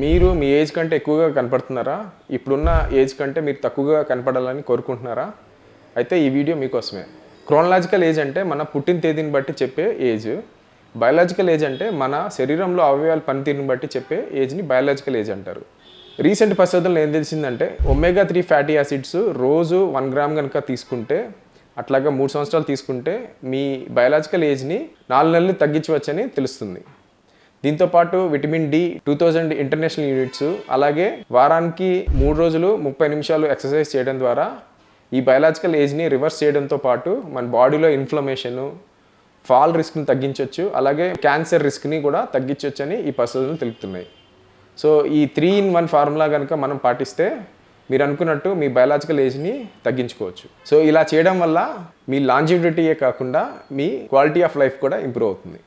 మీరు మీ ఏజ్ కంటే ఎక్కువగా కనపడుతున్నారా? ఇప్పుడున్న ఏజ్ కంటే మీరు తక్కువగా కనపడాలని కోరుకుంటున్నారా? అయితే ఈ వీడియో మీకోసమే. క్రోనలాజికల్ ఏజ్ అంటే మన పుట్టిన తేదీని బట్టి చెప్పే ఏజ్. బయాలజికల్ ఏజ్ అంటే మన శరీరంలో అవయవాల పనితీరుని బట్టి చెప్పే ఏజ్ని బయాలజికల్ ఏజ్ అంటారు. రీసెంట్ పరిశోధనలు ఏం తెలిసిందంటే ఒమేగా త్రీ ఫ్యాటీ యాసిడ్స్ రోజు వన్ గ్రామ్ కనుక తీసుకుంటే అట్లాగా మూడు సంవత్సరాలు తీసుకుంటే మీ బయాలజికల్ ఏజ్ని నాలుగు నెలలు తగ్గించవచ్చని తెలుస్తుంది. దీంతోపాటు vitamin D two thousand international units అలాగే వారానికి మూడు రోజులు ముప్పై నిమిషాలు ఎక్సర్సైజ్ చేయడం ద్వారా ఈ బయలాజికల్ ఏజ్ని రివర్స్ చేయడంతో పాటు మన బాడీలో ఇన్ఫ్లమేషన్ ఫాల్ రిస్క్ని తగ్గించవచ్చు అలాగే క్యాన్సర్ రిస్క్ని కూడా తగ్గించవచ్చు అని ఈ పరిశోధనలు తెలుపుతున్నాయి. సో ఈ త్రీ ఇన్ వన్ ఫార్ములా కనుక మనం పాటిస్తే మీరు అనుకున్నట్టు మీ బయలాజికల్ ఏజ్ని తగ్గించుకోవచ్చు. సో ఇలా చేయడం వల్ల మీ లాంజిబిలిటీయే కాకుండా మీ క్వాలిటీ ఆఫ్ లైఫ్ కూడా ఇంప్రూవ్ అవుతుంది.